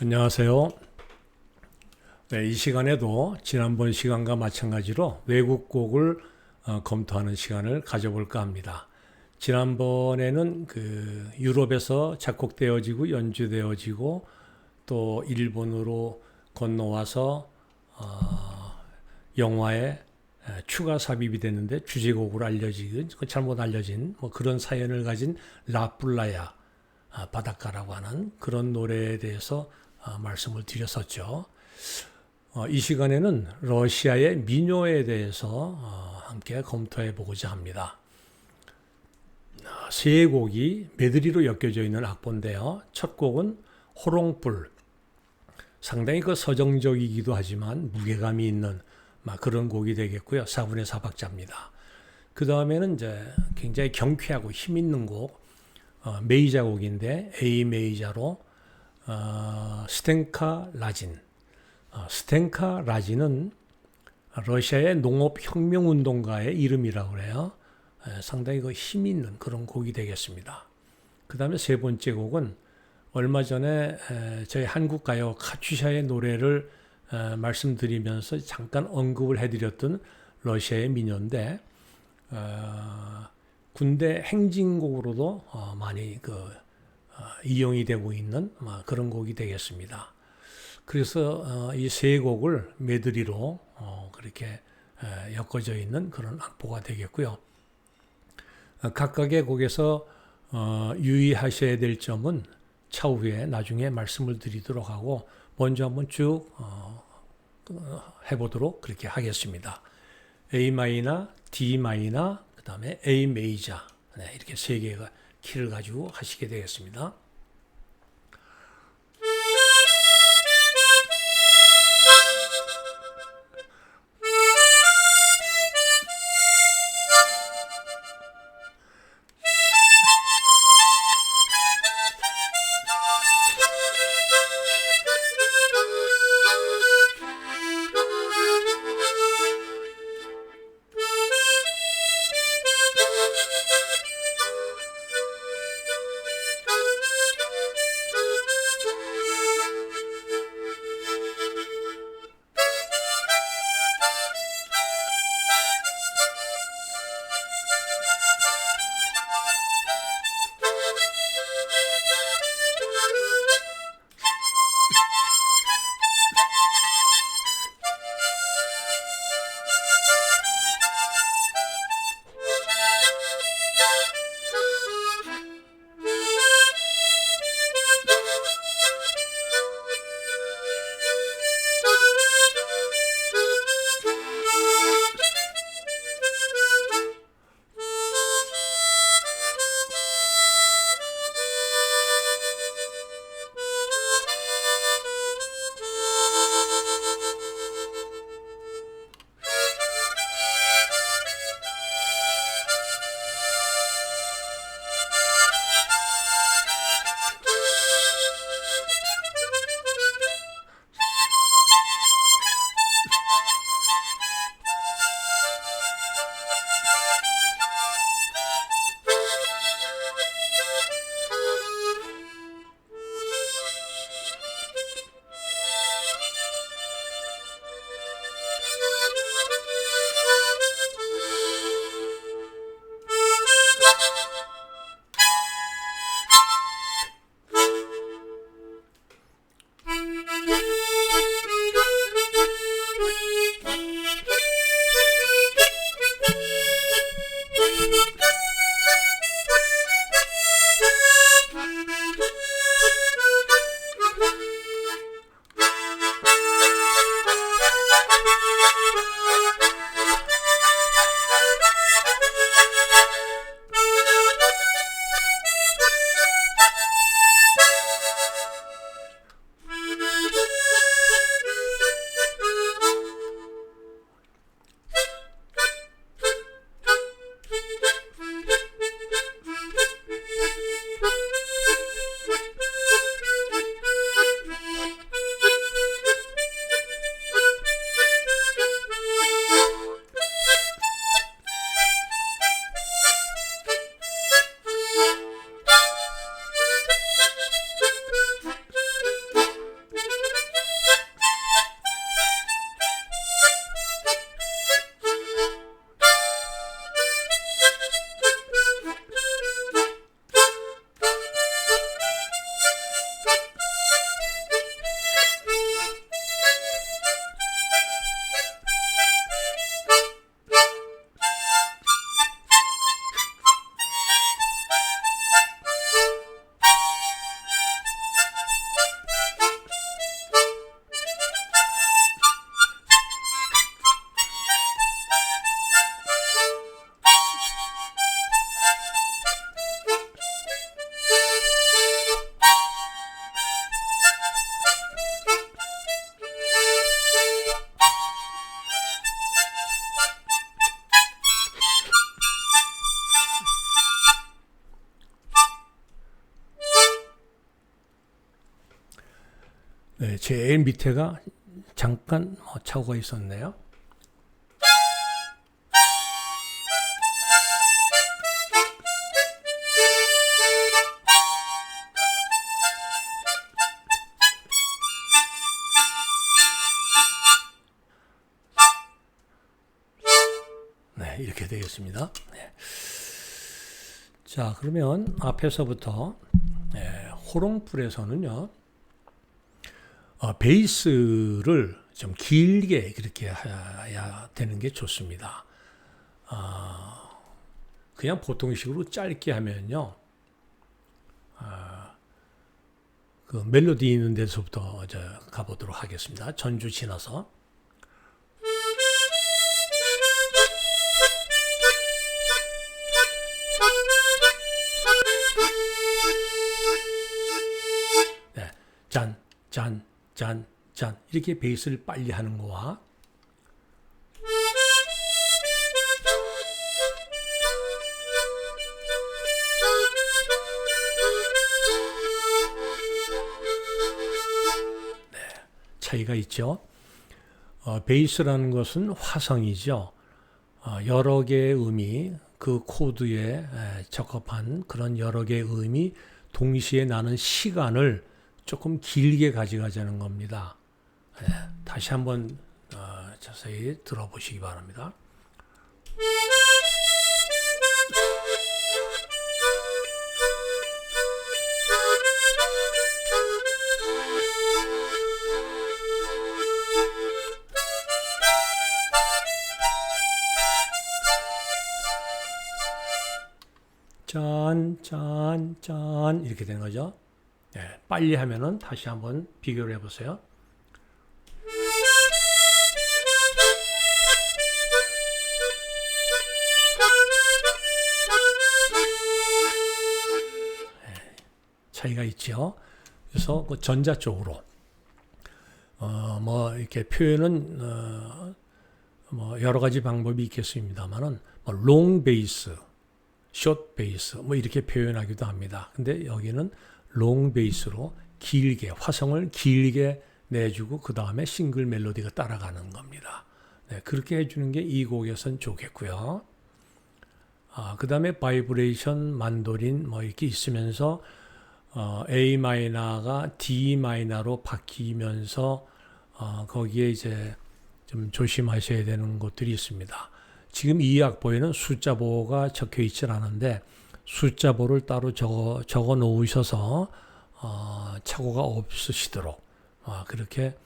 안녕하세요. 네, 이 시간에도 지난번 시간과 마찬가지로 외국 곡을 어, 검토하는 시간을 가져볼까 합니다. 지난번에는 그 유럽에서 작곡되어지고 연주되어지고 또 일본으로 건너와서 어, 영화에 에, 추가 삽입이 됐는데 주제곡으로 알려진 그 잘못 알려진 뭐 그런 사연을 가진 라플라야 아, 바닷가라고 하는 그런 노래에 대해서 아, 말씀을 드렸었죠. 어, 이 시간에는 러시아의 민요에 대해서 어, 함께 검토해 보고자 합니다. 아, 세 곡이 메드리로 엮여져 있는 악보인데요. 첫 곡은 호롱불. 상당히 그 서정적이기도 하지만 무게감이 있는 막 그런 곡이 되겠고요. 4분의 4박자입니다. 그 다음에는 이제 굉장히 경쾌하고 힘 있는 곡, 어, 메이저 곡인데 A 메이저로 어, 스텐카 라진. 어, 스텐카 라진은 러시아의 농업 혁명 운동가의 이름이라고 그래요. 에, 상당히 그힘 있는 그런 곡이 되겠습니다. 그 다음에 세 번째 곡은 얼마 전에 에, 저희 한국 가요 카츄샤의 노래를 에, 말씀드리면서 잠깐 언급을 해드렸던 러시아의 민요인데 어, 군대 행진곡으로도 어, 많이 그 어, 이용이 되고 있는 어, 그런 곡이 되겠습니다. 그래서 어, 이세 곡을 메드리로 어, 그렇게 에, 엮어져 있는 그런 악보가 되겠고요. 어, 각각의 곡에서 어, 유의하셔야 될 점은 차후에 나중에 말씀을 드리도록 하고 먼저 한번 쭉 어, 어, 해보도록 그렇게 하겠습니다. A 마이나 D 마이나 그 다음에 A 메이저 네, 이렇게 세 개가 키를 가지고 하시게 되겠습니다. 네, 제일 밑에가 잠깐 뭐 착오가 있었네요. 네, 이렇게 되겠습니다. 네. 자, 그러면 앞에서부터 예, 호롱불에서는요, 어, 베이스를 좀 길게 그렇게 해야 되는 게 좋습니다. 아, 그냥 보통식으로 짧게 하면요, 아, 그 멜로디 있는 데서부터 저 가보도록 하겠습니다. 전주 지나서. 짠, 짠, 짠 이렇게 베이스를 빨리 하는 거와 네, 차이가 있죠. 어, 베이스라는 것은 화성이죠. 어, 여러 개의 음이 그 코드에 에, 적합한 그런 여러 개의 음이 동시에 나는 시간을 조금 길게 가져가자는 겁니다. 예, 다시 한번 어, 자세히 들어보시기 바랍니다. 짠, 짠, 짠 이렇게 되는 거죠. 예, 빨리 하면은 다시 한번 비교를 해보세요. 예, 차이가 있죠. 그래서 그 전자 쪽으로 어, 뭐 이렇게 표현은 어, 뭐 여러 가지 방법이 있겠습니다만은 뭐롱 베이스, 숏 베이스 뭐 이렇게 표현하기도 합니다. 근데 여기는 롱 베이스로 길게 화성을 길게 내주고 그 다음에 싱글 멜로디가 따라가는 겁니다. 네, 그렇게 해주는 게 이 곡에선 좋겠고요. 아, 그 다음에 바이브레이션, 만도린 뭐 이렇게 있으면서 어, A 마이너가 D 마이너로 바뀌면서 어, 거기에 이제 좀 조심하셔야 되는 것들이 있습니다. 지금 이 악보에는 숫자 보호가 적혀 있질 않은데 숫자 보를 따로 적어, 적어 놓으셔서 어, 착오가 없으시도록 어, 그렇게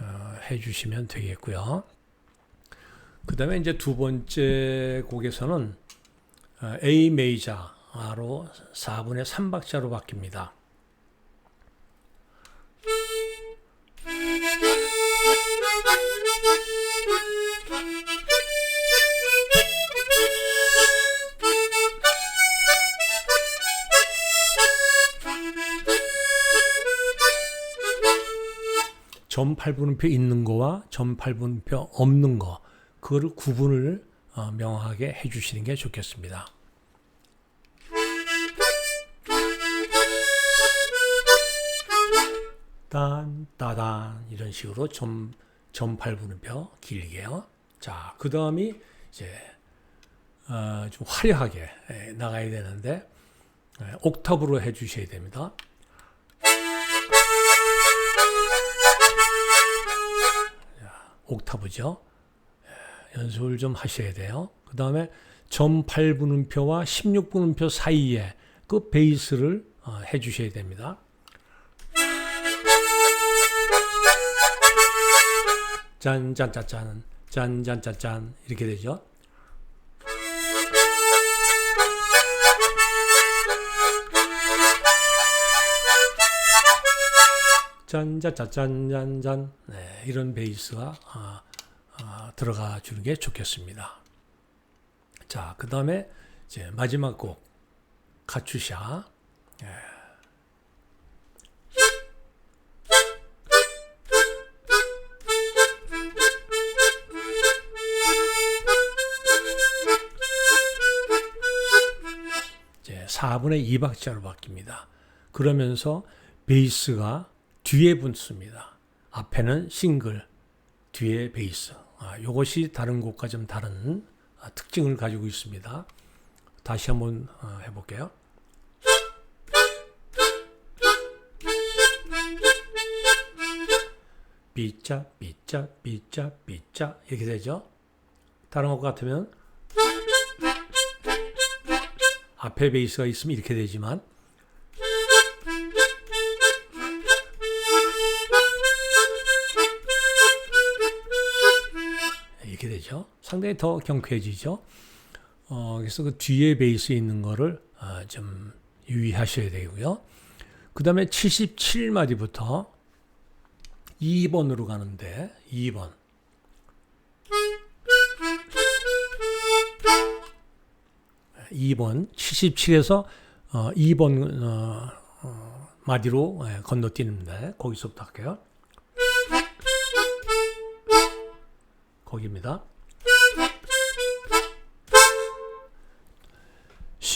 어, 해주시면 되겠고요. 그 다음에 이제 두 번째 곡에서는 어, A 메이저로 4분의 3박자로 바뀝니다. 점 8분음표 있는 거와 점 8분음표 없는 거 그거를 구분을 어, 명확하게 해주시는 게 좋겠습니다. 딴 따단 이런 식으로 점, 점 8분음표 길게요. 자, 그 다음이 이제 어, 좀 화려하게 예, 나가야 되는데 예, 옥타브로 해주셔야 됩니다. 옥타브죠. 예, 연습을 좀 하셔야 돼요. 그 다음에 점 8분음표와 16분음표 사이에 그 베이스를 어, 해주셔야 됩니다. 짠짠짠짠 짠짠짠짠 이렇게 되죠. 짠짠짠짠짠 네, 이런 베이스가 아, 아, 들어가 주는 게 좋겠습니다. 자, 그 다음에 이제 마지막 곡 카츄샤. 예. 이제 4분의 2박자로 바뀝니다. 그러면서 베이스가 뒤에 붙습니다. 앞에는 싱글, 뒤에 베이스. 아, 이것이 다른 곡과 좀 다른 아, 특징을 가지고 있습니다. 다시 한번 어, 해볼게요. 삐짜 삐짜 삐짜 삐짜 이렇게 되죠. 다른 것 같으면 앞에 베이스가 있으면 이렇게 되지만 되죠. 상당히 더 경쾌해지죠. 어, 그래서 그 뒤에 베이스 있는 거를 어, 좀 유의하셔야 되고요. 그 다음에 77마디부터 2번으로 가는데 2번. 이번 77에서 어, 2번 어, 어, 마디로 예, 건너뛰는데 거기서부터 할게요. 거기입니다.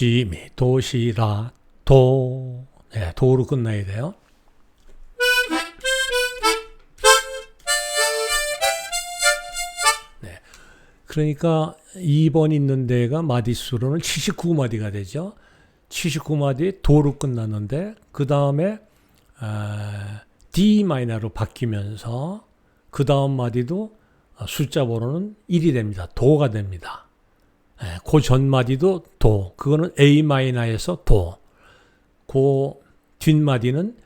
시미 도시라 도 네, 도로 끝나야 돼요. 네. 그러니까 2번 있는 데가 마디수로는 79마디가 되죠. 79마디 도로 끝났는데 그 다음에 아, D 마이너로 바뀌면서 그 다음 마디도 숫자 번호는 1이 됩니다. 도가 됩니다. 예, 그 전마디도 도. 그거는 A 마이너에서 도. 그 뒷마디는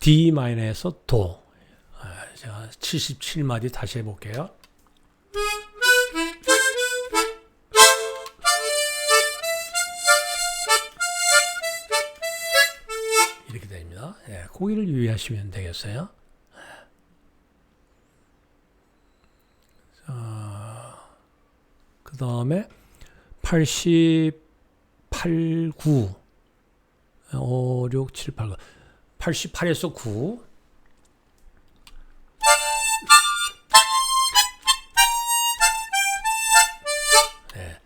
D 마이너에서 도. 아, 제가 77마디 다시 해볼게요. 이렇게 됩니다. 예, 고기를 유의하시면 되겠어요. 그 다음에 88, 9, 5, 6, 7, 8, 9. 88에서 9. 네.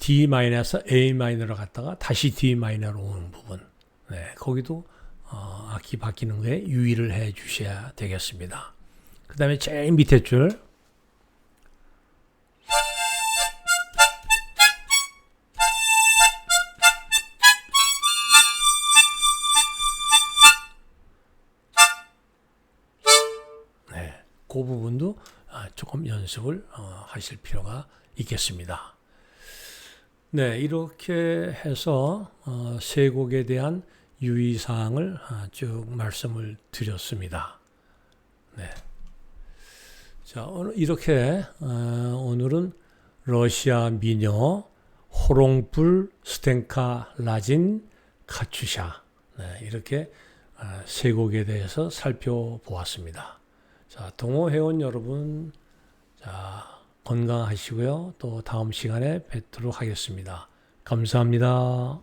D 마이너스 A 마이너로 갔다가 다시 D 마이너로 오는 부분. 네. 거기도 어, 악기 바뀌는 거에 유의를 해 주셔야 되겠습니다. 그 다음에 제일 밑에 줄. 연습을 어, 하실 필요가 있겠습니다. 네, 이렇게 해서 어, 세 곡에 대한 유의 사항을 아, 쭉 말씀을 드렸습니다. 네. 자, 오늘 이렇게 어, 오늘은 러시아 미녀 호롱불 스텐카 라진 카추샤 네, 이렇게 아, 세 곡에 대해서 살펴보았습니다. 자, 동호 회원 여러분, 자, 건강하시고요. 또 다음 시간에 뵙도록 하겠습니다. 감사합니다.